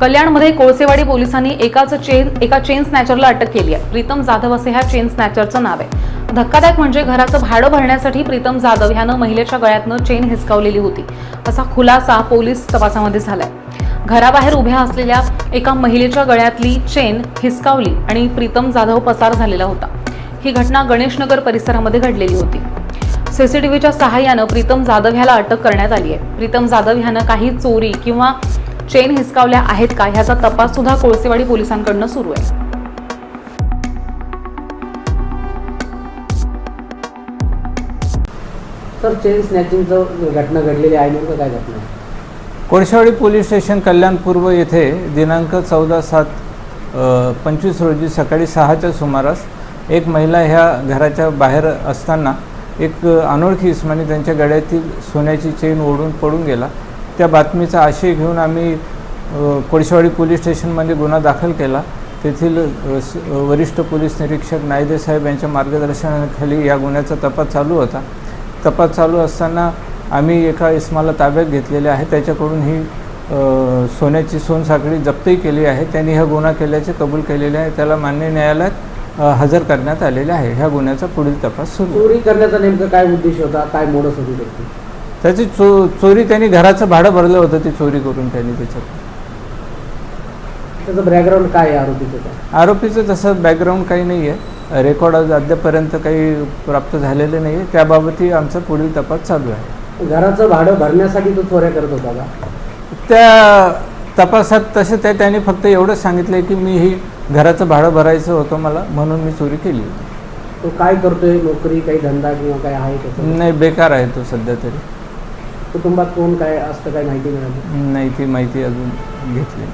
कल्याणमध्ये कोळसेवाडी पोलिसांनी एकाच चेन एका चेन स्नॅचरला अटक केली आहे. प्रीतम जाधव असे ह्या चेन स्नॅचरचं नाव आहे. धक्कादायक म्हणजे घराचं भाडं भरण्यासाठी प्रीतम जाधव ह्यानं महिलेच्या गळ्यातनं चेन हिसकावलेली होती. असा खुलासा पोलीस तपासामध्ये झालाय. घराबाहेर उभ्या असलेल्या एका महिलेच्या गळ्यातली चेन हिसकावली आणि प्रीतम जाधव पसार झालेला होता. ही घटना गणेशनगर परिसरामध्ये घडलेली होती. सीसीटीव्हीच्या सहाय्यानं प्रीतम जाधव ह्याला अटक करण्यात आली आहे. प्रीतम जाधव ह्यानं काही चोरी किंवा चेन हिसकावल्या आहेत का ह्याचा तपास सुद्धा कोळसेवाडी पोलिसांकडनं सुरू आहे सर चेन स्नॅचिंगचं घटना घडलेली आहे नेमकं काय घटना? कोळशावाडी पोलीस स्टेशन कल्याण पूर्व येथे दिनांक चौदा सात पंचवीस रोजी सकाळी सहाच्या सुमारास एक महिला ह्या घराच्या बाहेर असताना एक अनोळखी इस्मानी त्यांच्या गळ्यातील सोन्याची चेन ओढून पडून गेला त्या बातमीचा आशय घेऊन आम्ही कोळशेवाडी पोलीस स्टेशनमध्ये गुन्हा दाखल केला. तेथील स- वरिष्ठ पोलीस निरीक्षक नायदे साहेब यांच्या मार्गदर्शनाखाली या गुन्ह्याचा तपास चालू होता. तपास चालू असताना आम्ही एका इस्माला ताब्यात घेतलेले आहे. त्याच्याकडून ही सोन्याची सोनसाखळी जप्तही केली आहे. त्यांनी हा गुन्हा केल्याचे कबूल केलेले आहे. त्याला मान्य न्यायालयात हजर करण्यात आलेले आहे. ह्या गुन्ह्याचा पुढील तपास सुरू चोरी करण्याचा नेमकं काय उद्देश होता? काय मोडस होती त्याची चो चोरी त्यांनी घराचं भाडं भरलं होतं ती चोरी करून त्यांनी त्याच्यात. त्याचं बॅकग्राऊंड काय आहे आरोपीचं काय? आरोपीचं तसं बॅकग्राऊंड काही नाही आहे. रेकॉर्ड आज अद्यापर्यंत काही प्राप्त झालेले नाही आहे. त्याबाबतही आमचा पुढील तपास चालू आहे. घराचं भाडं भरण्यासाठी तो चोऱ्या करत होता का? त्या तपासात तसं त्या त्यांनी फक्त एवढंच सांगितलं की मी ही घराचं भाडं भरायचं होतं मला म्हणून मी चोरी केली. होती तो काय करतोय? नोकरी काही धंदा किंवा काय आहे त्याचं? नाही बेकार आहे तो सध्या तरी. कुटुंबात कोण काय असतं काय माहिती मिळाली? नाही ती माहिती अजून घेतली